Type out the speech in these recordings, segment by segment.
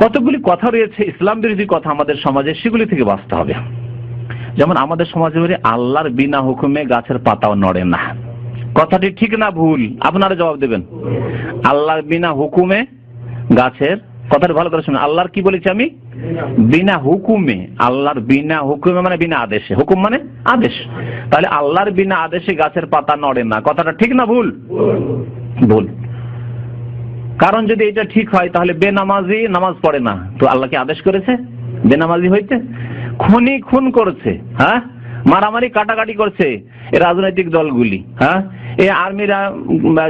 কতগুলি কথা রয়েছে, ইসলাম বিরোধী কথা আমাদের সমাজে, সেগুলি থেকে বাঁচতে হবে। যেমন আমাদের সমাজে আল্লাহর বিনা হুকুমে গাছের পাতাও নড়ে না। কথাটি ঠিক না ভুল? আপনারা জবাব দেবেন। আল্লাহর বিনা হুকুমে গাছের, কথাটা ভালো করে শুনুন। আল্লাহর কি বলেছি আমি? বিনা হুকুমে। আল্লাহর বিনা হুকুমে মানে বিনা আদেশে। হুকুম মানে আদেশ। তাহলে আল্লাহর বিনা আদেশে গাছের পাতা নড়ে না। কথাটা ঠিক না ভুল? ভুল। কারণ যদি এটা ঠিক হয়, তাহলে বেনামাজি নামাজ পড়ে না। তো আল্লাহ কি আদেশ করেছে? বেনামাজি হইতে? খুনি খুন করছে হ্যাঁ? মারামারি কাটাকাটি করছে রাজনৈতিক দলগুলি হ্যাঁ? এই আর্মিরা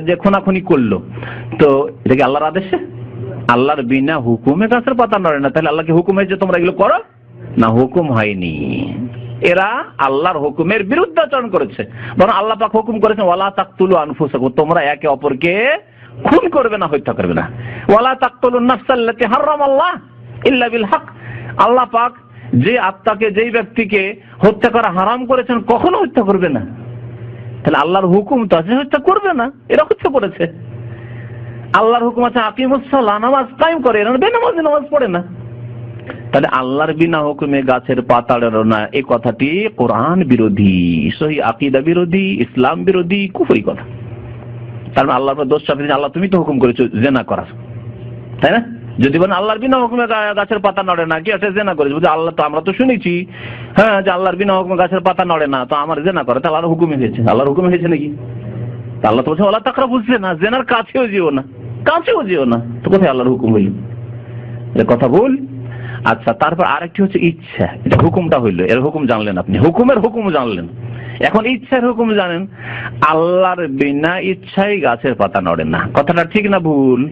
যে খুনাখুনি করল। তো এটা কি আল্লাহর আদেশে? আল্লাহর বিনা হুকুমে গাছের পাতা নড়ে না। তাহলে আল্লাহকে হুকুম হয়েছে তোমরা এগুলো করো? না, হুকুম হয়নি। এরা আল্লাহর হুকুমের বিরুদ্ধাচরণ করেছে। বরং আল্লাহ পাক হুকুম করেছেন, ওয়ালা তাকতুলু আনফুসাকুম তোমরা একে অপরকে খুন করবে না, হত্যা করবে না। ওয়ালা তাকতুলুন নাফসাল্লাতি হারামাল্লাহ ইল্লা বিল হক। আল্লাহ পাক যে আত্মাকে, যেই ব্যক্তিকে হত্যা করা হারাম করেছেন, কখনো হত্যা করবে না। তাহলে আল্লাহর হুকুম তো আছে, হত্যা করবে না। এরা হত্যা করেছে। আল্লাহর হুকুম আছে আকিমুসাল্লাহ নামাজ কায়েম করে। এরা বেনামাজ নামাজ পড়ে না। তাহলে আল্লাহর বিনা হুকুমে গাছের পাতা না। এই কথাটি কোরআন বিরোধী, সহি আকিদা বিরোধী, ইসলাম বিরোধী, কুফরি কথা। তার মানে আল্লাহর দোষ চাপিয়ে আল্লাহ, তুমি তো হুকুম করেছ জেনা করার। তাই না? যদি বলেন আল্লাহর বিনা হুকুমে গাছের পাতা নড়ে না, কি একটা জেনা করেছে। বলছে, আল্লাহ তো আমরা তো শুনেছি। হ্যাঁ যে আল্লাহর বিনা হুকুমে গাছের পাতা নড়ে না, তো আমার জেনা করে। তাহলে আল্লাহর হুকুমে হয়েছে। আল্লাহর হুকুমে হয়েছে নাকি? আল্লাহ তো বলছে আল্লাহ তাকরা বুঝছে না, জেনার কাছেও যেও না। কাছেও যেও না। তো কোথায় আল্লাহর হুকুম হইল? কথা ভুল আচ্ছা তারপর আরেকটি হচ্ছে ইচ্ছা। এটা হুকুমটা হইল। এর হুকুম জানলেন আপনি। হুকুমের হুকুম জানলেন। এখন ইচ্ছার হুকুম জানেন, আল্লাহর বিনা ইচ্ছাই গাছের পাতা নড়ে না। কথাটা ঠিক না ভুল?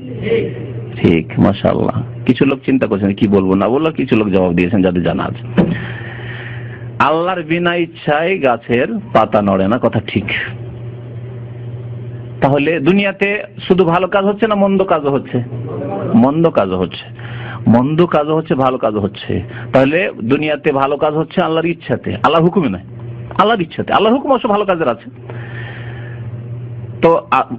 ঠিক, মাশাআল্লাহ। কিছু লোক চিন্তা করছেন, কি বলব না বলল কিছু লোক জবাব দিয়েছেন, যাদের জানা আছে। আল্লাহর বিনা ইচ্ছাই গাছের পাতা নড়ে না, কথা ঠিক। তাহলে দুনিয়াতে শুধু ভালো কাজ হচ্ছে না মন্দ কাজও হচ্ছে? মন্দ কাজও হচ্ছে। মন্দ কাজও হচ্ছে, ভালো কাজও হচ্ছে। তাহলে দুনিয়াতে ভালো কাজ হচ্ছে আল্লাহর ইচ্ছাতে। আল্লাহর হুকুমে নয়। আল্লাহর ইচ্ছাতে আল্লাহর হুকুম অবশ্য ভালো কাজের আছে। তো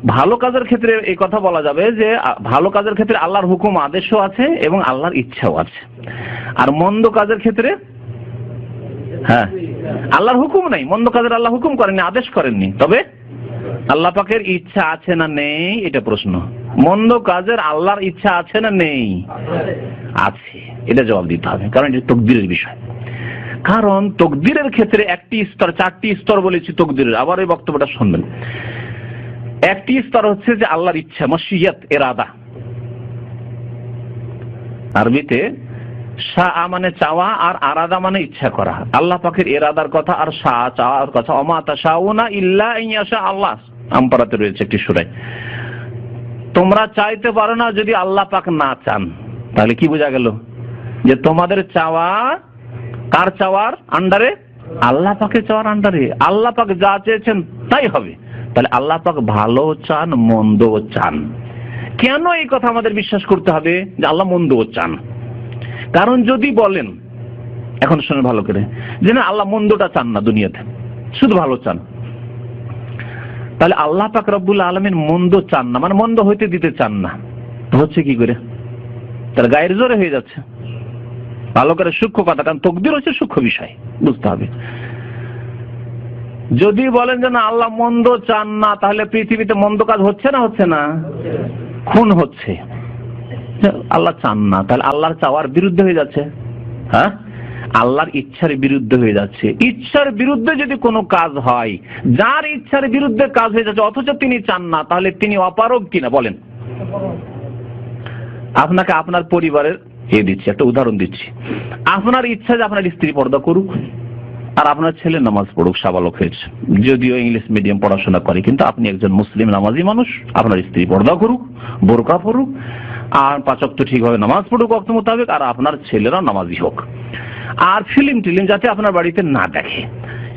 ভালো কাজের ক্ষেত্রে এই কথা বলা যাবে যে ভালো কাজের ক্ষেত্রে আল্লাহর হুকুম আদেশও আছে এবং আল্লাহর ইচ্ছাও আছে। আর মন্দ কাজের ক্ষেত্রে হ্যাঁ আল্লাহর হুকুম নাই। মন্দ কাজের আল্লাহ হুকুম করেননি, আদেশ করেননি। তবে আল্লাহ পাকের ইচ্ছা আছে না নেই, এটা প্রশ্ন। মন্দ কাজের আল্লাহর ইচ্ছা আছে না নেই? আছে। এটা জবাব দিতে হবে, কারণ এটা তকদিরের বিষয়। কারণ তকদিরের ক্ষেত্রে একটি স্তর, চারটি স্তর বলেছি তকদিরের। আবার এই বক্তব্যটা শুনবেন। একটি স্তর হচ্ছে যে আল্লাহর ইচ্ছা মসিয়ত এরাদা। আরবিতে শাহ মানে চাওয়া আর আরাদা মানে ইচ্ছা করা। আল্লাহ পাকের এরাদার কথা আর শাহ চাওয়ার কথা। অমাতা শাহুনা ইল্লা ইয়াশা আল্লাহ। আমপারাতে রয়েছে একটি সুরাই তোমরা চাইতে পারো না যদি আল্লাহ পাক না চান। তাহলে কি বোঝা গেল? যে তোমাদের চাওয়া কার চাওয়ার আন্ডারে? আল্লাহ পাকের চাওয়ার আন্ডারে। আল্লাহ পাক যা চেয়েছেন তাই হবে। তাহলে আল্লাহ পাক ভালো চান মন্দ চান। কেন এই কথা আমাদের বিশ্বাস করতে হবে? যে আল্লাহ মন্দ চান। কারণ যদি বলেন, এখন শুনে ভালো করে, যে না, আল্লাহ মন্দটা চান না দুনিয়াতে, শুধু ভালো চান। তাহলে আল্লাহ পাক রব্বুল আলমিন মন্দ চান না মানে মন্দ হইতে দিতে চান না। হচ্ছে কি করে? তার গায়ের জোরে হয়ে যাচ্ছে। ভালো করে সূক্ষ্ম কথা, কারণ তকদির হচ্ছে সূক্ষ্ম বিষয়, বুঝতে হবে। যদি বলেন যে না, আল্লাহ মন্দ চান না, তাহলে পৃথিবীতে মন্দ কাজ হচ্ছে না হচ্ছে না? খুন হচ্ছে। আল্লাহ চান না, তাহলে আল্লাহর চাওয়ার বিরুদ্ধে হয়ে যাচ্ছে। হ্যাঁ? আল্লাহর ইচ্ছার বিরুদ্ধে হয়ে যাচ্ছে। ইচ্ছার বিরুদ্ধে যদি কোনো কাজ হয়, যার ইচ্ছার বিরুদ্ধে কাজ হয়ে যাচ্ছে, অথচ তিনি চান না, তাহলে তিনি অপারগ কিনা, বলেন। আপনাকে আপনার পরিবারের এ দিচ্ছি, একটা উদাহরণ দিচ্ছি। আপনার ইচ্ছা যে আপনার স্ত্রী পর্দা করুক, আর আপনার ছেলে নামাজ পড়ুক, সাবালক হয়েছে। যদিও ইংলিশ মিডিয়াম পড়াশোনা করে, কিন্তু আপনি একজন মুসলিম নামাজি মানুষ, আপনার স্ত্রী পর্দা করুক, বোরকা পড়ুক আর পাচক তো ঠিকভাবে নামাজ পড়ুক অক্ত মোতাবেক, আর আপনার ছেলেরা নামাজি হোক। আর ফিল্ম টিলিম যাতে আপনার বাড়িতে না দেখে।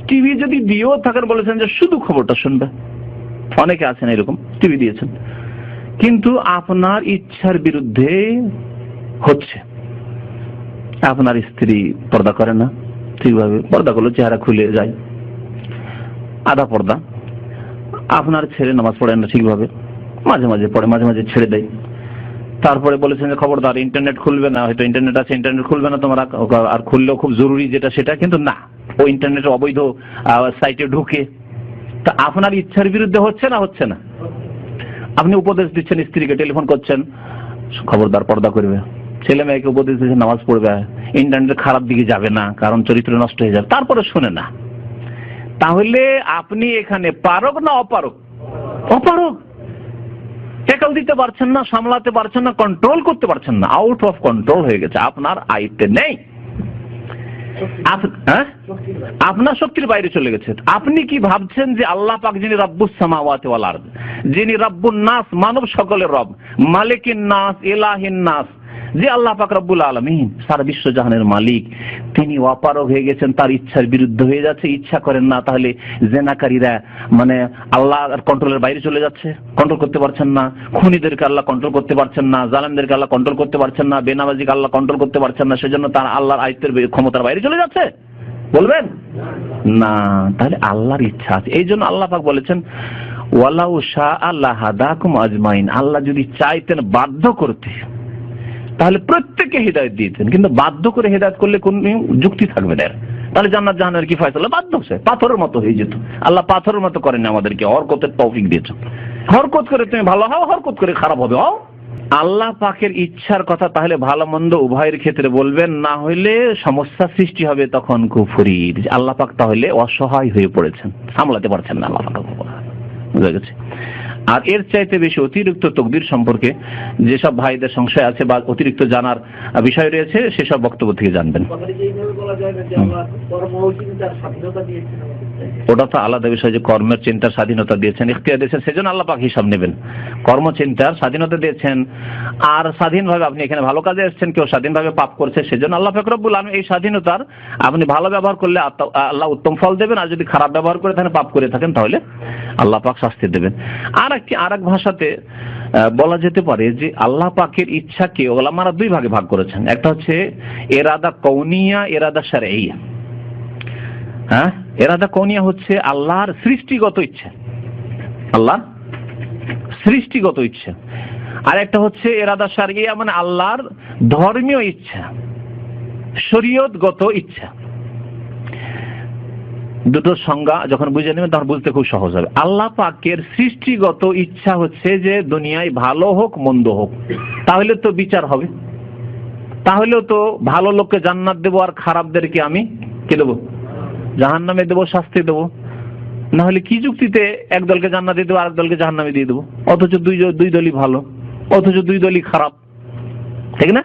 টিভি যদি দিয়েও থাকেন, বলেছেন যে শুধু খবরটা শুনবে। অনেকে আছেন এরকম, টিভি দিয়েছেন। কিন্তু আপনার ইচ্ছার বিরুদ্ধে হচ্ছে। আপনার স্ত্রী পর্দা করে না, ঠিকভাবে পর্দা করল চেহারা খুলে যায়। আধা পর্দা। আপনার ছেলে নামাজ পড়ে না ঠিকভাবে, মাঝে মাঝে পড়ে, মাঝে মাঝে ছেড়ে দেয়। তারপরে বলেছেন যে, খবরদার ইন্টারনেট খুলবে না, হয়তো ইন্টারনেট আছে ইন্টারনেট খুলবে না তোমরা, আর খুললেও খুব জরুরি যেটা সেটা, কিন্তু না, ও ইন্টারনেটের অবৈধ সাইটে ঢুকে। তা আপনার ইচ্ছার বিরুদ্ধে হচ্ছে না হচ্ছে না? আপনি উপদেশ দিচ্ছেন, স্ত্রীকে টেলিফোন করছেন, খবরদার, পর্দা করবে। ছেলে মেয়েকে উপদেশ দিচ্ছেন নামাজ পড়বে। ইন্টারনেট খারাপ দিকে যাবে না, কারণ চরিত্র নষ্ট হয়ে যাবে। তারপরে শোনে না। তাহলে আপনি এখানে পারক না অপারক? অপারক। টেকাল দিতে পারছেন না, সামলাতে পারছেন না কন্ট্রোল করতে পারছেন না। আউট অফ কন্ট্রোল হয়ে গেছে। আপনার আয়ত্তে নেই। হ্যাঁ? আপনার শক্তির বাইরে চলে গেছে। আপনি কি ভাবছেন যে আল্লাহ পাক যিনি রব্বুস সামাওয়াতি ওয়াল আরদ, যিনি রব্বুন নাস, মানব সকলের রব, মালিকিন নাস, ইলাহিন নাস যে আল্লাহ পাক রব্বুল আলমিন সারা বিশ্ব জাহানের মালিক, তিনি অপারগ হয়ে গেছেন, তার ইচ্ছার বিরুদ্ধে হয়ে যাচ্ছে, ইচ্ছা করেন না, তাহলে জেনাকারীরা মানে আল্লাহ কন্ট্রোলের বাইরে চলে যাচ্ছে কন্ট্রোল করতে পারছেন না, খুনিদেরকে আল্লাহ কন্ট্রোল করতে পারছেন না, জালেমদেরকে আল্লাহ কন্ট্রোল করতে পারছেন না, বেনামাজিকে আল্লাহ কন্ট্রোল করতে পারছেন না, সেজন্য তার আল্লাহর আয়ত্তের ক্ষমতার বাইরে চলে যাচ্ছে। বলবেন? না, তাহলে আল্লাহর ইচ্ছা আছে। এই জন্য আল্লাহ পাক বলেছেন, ওয়ালাউ শাহ আল্লাহ আজমাইন। আল্লাহ যদি চাইতেন বাধ্য করতে তাহলে প্রত্যেককে হৃদায়ত দিয়েছেন, কিন্তু বাধ্য করে হৃদায়ত করলে কোন যুক্তি থাকবে না তাহলে জান্নাত জাহানের কি ফয়সালা? বাধ্য সে, পাথরের মতো হয়ে যেত। আল্লাহ পাথরের মতো করেন আমাদেরকে, হরকতের তৌফিক দিয়েছেন। হরকত করে তুমি ভালো হও, হরকত করে খারাপ হবে, হও। আল্লাহ পাকের ইচ্ছার কথা তাহলে ভালো মন্দ উভয়ের ক্ষেত্রে বলবেন, না হইলে সমস্যা সৃষ্টি হবে তখন কুফুরির আল্লাহ পাক তাহলে অসহায় হয়ে পড়েছেন, সামলাতে পারছেন না আল্লাহ পাক। বুঝা গেছে? আর এর চাইতে বেশি অতিরিক্ত তকদির সম্পর্কে যেসব ভাইদের সংশয় আছে বা অতিরিক্ত জানার বিষয় রয়েছে, সেসব বক্তব্য থেকে জানবেন। ওটা তো আলাদা বিষয় যে কর্মের চিন্তার স্বাধীনতা দিয়েছেন, ইখতিয়ার দিয়েছেন, সেজন্য আল্লাহ পাক হিসাব নেবেন। কর্মচিন্তার স্বাধীনতা দিয়েছেন, আর স্বাধীনভাবে আপনি এখানে ভালো কাজে এসেছেন, কেউ স্বাধীনভাবে পাপ করছে, সেজন্য আল্লাহ পাক রব্বুল এই স্বাধীনতার আপনি ভালো ব্যবহার করলে আল্লাহ উত্তম ফল দেবেন, আর যদি খারাপ ব্যবহার করে থাকেন, পাপ করে থাকেন, তাহলে আল্লাহ পাক শাস্তি দেবেন। আর একটি আর এক ভাষাতে বলা যেতে পারে যে আল্লাহ পাকের ইচ্ছাকে ওলামারা দুই ভাগে ভাগ করেছেন। একটা হচ্ছে এরাদা কৌনিয়া এরাদা সারাইয়া হ্যাঁ? এরাদা কৌনিয়া হচ্ছে আল্লাহর সৃষ্টিগত ইচ্ছা। আল্লাহর সৃষ্টিগত ইচ্ছা। আর একটা হচ্ছে এরাদা সারিয়া মানে আল্লাহর ধর্মীয় ইচ্ছা, শরীয়তগত ইচ্ছা। দুটো সংজ্ঞা যখন বুঝে নেবেন, তখন বুঝতে খুব সহজ হবে। আল্লাহ পাকের সৃষ্টিগত ইচ্ছা হচ্ছে যে দুনিয়ায় ভালো হোক, মন্দ হোক। তাহলে তো বিচার হবে। তাহলেও তো ভালো লোককে জান্নাত দেবো আর খারাপদেরকে আমি কে দেবো? জাহান নামে দেবো, শাস্তি দেবো। না হলে কি যুক্তিতে এক দলকে জান্নাত দিয়ে দেবো, আরেক দলকে জাহান নামে দিয়ে দেবো? অথচ দুই দুই দলই ভালো, অথচ দুই দলই খারাপ। ঠিক না?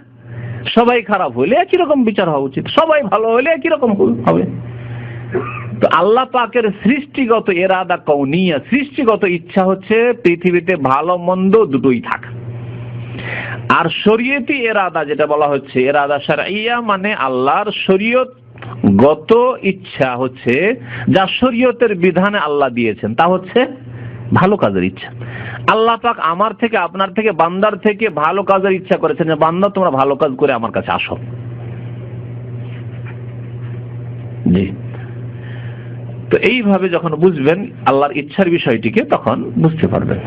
সবাই খারাপ হলে একই রকম বিচার হওয়া উচিত। সবাই ভালো হলে একই রকম হবে। তো আল্লাহ পাকের সৃষ্টিগত এরাদা কৌনিয়া সৃষ্টিগত ইচ্ছা হচ্ছে পৃথিবীতে ভালো, মন্দ দুটোই থাকা। আর শরীয়তি এরাদা যেটা বলা হচ্ছে, এরাদা সারাইয়া মানে আল্লাহর শরীয়ত গত ইচ্ছা হচ্ছে, যা শরীয়তের বিধানে আল্লাহ দিয়েছেন, তা হচ্ছে ভালো কাজের ইচ্ছা। আল্লাহ পাক আমার থেকে, আপনার থেকে, বান্দার থেকে ভালো কাজের ইচ্ছা করেছেন যে, বান্দা, তোমরা ভালো কাজ করে আমার কাছে আসো। জি। তো এইভাবে যখন বুঝবেন আল্লাহর ইচ্ছার বিষয়টিকে তখন বুঝতে পারবেন।